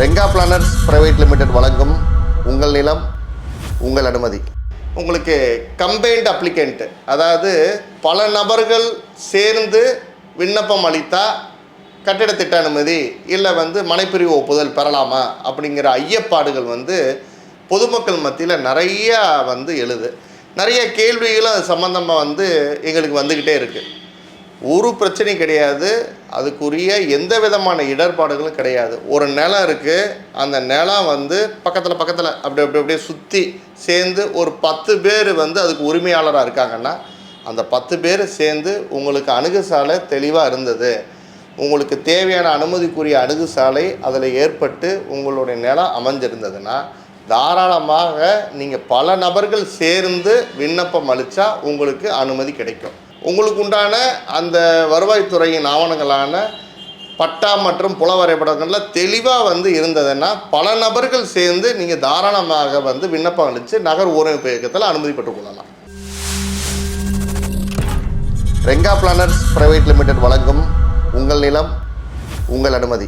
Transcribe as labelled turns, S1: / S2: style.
S1: Renga planners private limited வழங்கும் உங்கள் நிலம் உங்கள் அனுமதி. உங்களுக்கு கம்பைன்ட் அப்ளிகண்ட் அதாவது பல நபர்கள் சேர்ந்து விண்ணப்பம் அளித்தா கட்டிட திட்ட அனுமதி இல்லை வந்து மனைப்பிரிவு ஒப்புதல் பெறலாமா அப்படிங்கிற ஐயப்பாடுகள் வந்து பொதுமக்கள் மத்தியில் நிறைய வந்து எழுது. நிறைய கேள்விகளும் அது சம்மந்தமாக வந்து எங்களுக்கு வந்துக்கிட்டே இருக்குது ஒரு பிரச்சனையும் கிடையாது. அதுக்குரிய எந்த விதமான இடர்பாடுகளும் கிடையாது. ஒரு நிலம் இருக்குது அந்த நிலம் வந்து பக்கத்தில் பக்கத்தில் அப்படி அப்படி அப்படியே சுற்றி சேர்ந்து ஒரு பத்து பேர் வந்து அதுக்கு உரிமையாளராக இருக்காங்கன்னா அந்த பத்து பேர் சேர்ந்து உங்களுக்கு அணுகுசாலை தெளிவாக இருந்தது. உங்களுக்கு தேவையான அனுமதிக்குரிய அணுகுசாலை அதில் ஏற்பட்டு உங்களுடைய நிலம் அமைஞ்சிருந்ததுன்னா தாராளமாக நீங்கள் பல நபர்கள் சேர்ந்து விண்ணப்பம் அளித்தா உங்களுக்கு அனுமதி கிடைக்கும். உங்களுக்கு உண்டான அந்த வருவாய்த்துறையின் ஆவணங்களான பட்டா மற்றும் புல வரைபடங்களில் தெளிவாக வந்து இருந்ததுன்னா பல நபர்கள் சேர்ந்து நீங்கள் தாராளமாக வந்து விண்ணப்பம் அளித்து நகர் ஊரமைப்பு இயக்கத்தில் அனுமதி பெற்றுக்கொள்ளலாம் ரெங்கா பிளானர்ஸ் பிரைவேட் லிமிடெட் வழங்கும் உங்கள் நிலம் உங்கள் அனுமதி.